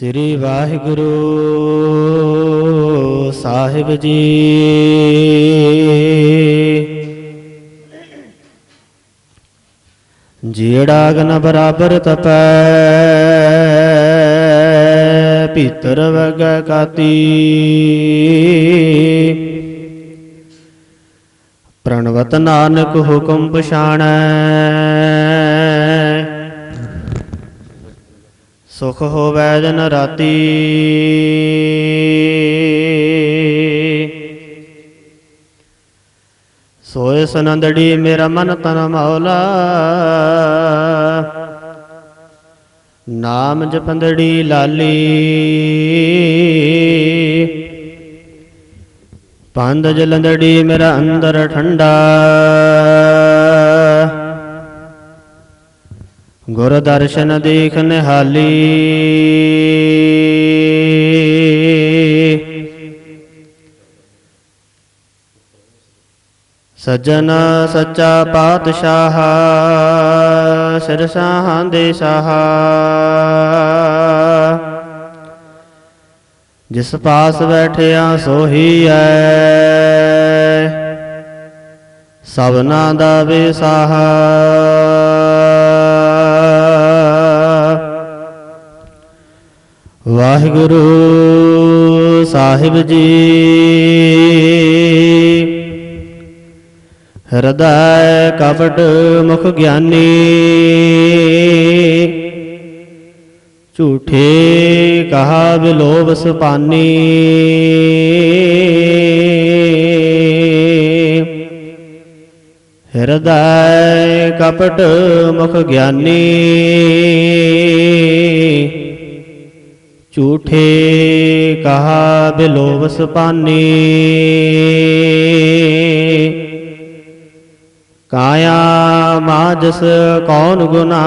ਸ੍ਰੀ ਵਾਹਿਗੁਰੂ ਸਾਹਿਬ ਜੀ। ਜਿਹੜਾ ਗਨ ਬਰਾਬਰ ਤਪੈ, ਭੀਤਰ ਵਗੈ ਕਾਤੀ। ਪ੍ਰਣਵਤ ਨਾਨਕ ਹੁਕਮ ਪਛਾਣੈ। ਸੁਖ ਹੋਵੈ ਜਨ ਰਾਤੀ। ਸੋਏ ਸਨੰਦੜੀ ਮੇਰਾ ਮਨ ਤਨ ਮੌਲਾ। ਨਾਮ ਜਪੰਦੜੀ ਲਾਲੀ। ਪੰਦ ਜਲੰਦੜੀ ਮੇਰਾ ਅੰਦਰ ਠੰਡਾ। ਗੁਰ ਦਰਸ਼ਨ ਦੇਖ ਨਿਹਾਲੀ। ਸਜਣ ਸੱਚਾ ਪਾਤਸ਼ਾਹ, ਸਿਰਸਾਂ ਦੇ ਸਾਹ। ਜਿਸ ਪਾਸ ਬੈਠਿਆ ਸੋਹੀ ਐ। ਸਭਨਾ ਦਾ ਵਿਸਾਹ। ਵਾਹਿਗੁਰੂ ਸਾਹਿਬ ਜੀ। ਹਿਰਦੈ ਕਪਟ ਮੁਖ ਗਿਆਨੀ। ਝੂਠੇ ਕਹਾ ਬਿਲੋਭ ਸੁਪਾਨੀ ਹਿਰਦੈ ਕਪਟ ਮੁਖ ਗਿਆਨੀ। ਝੂਠੇ ਕਹਾ ਬਿਲੋਵਸ ਸੁਪਾਨੀ ਕਾਇਆ ਮਾਜਸ ਕੌਣ ਗੁਨਾ।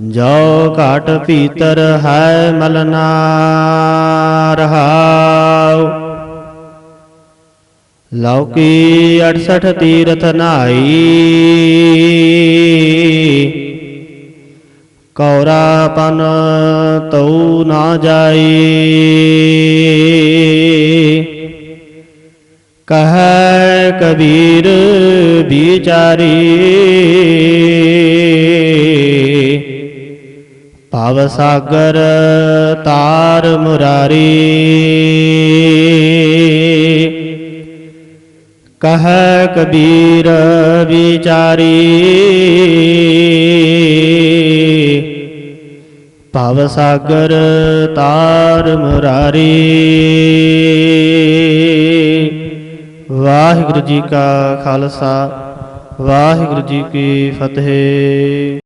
ਜੋ ਘਾਟ ਭੀਤਰ ਹੈ ਮਲਨਾ ਰਹਾਉ। ਲੌਕੀ 68 ਤੀਰਥ ਨਾਈ ਕੌਰਾਪਨ ਤਉ ਨਾ ਜਾਏ ਕਹੈ ਕਬੀਰ ਵਿਚਾਰੀ ਭਵ ਸਾਗਰ ਤਾਰ ਮੁਰਾਰੀ। ਕਹੈ ਕਬੀਰ ਵਿਚਾਰੀ, ਭਵ ਸਾਗਰ ਤਾਰ ਮੁਰਾਰੀ। ਵਾਹਿਗੁਰੂ ਜੀ ਕਾ ਖਾਲਸਾ, ਵਾਹਿਗੁਰੂ ਜੀ ਕੀ ਫਤਿਹ।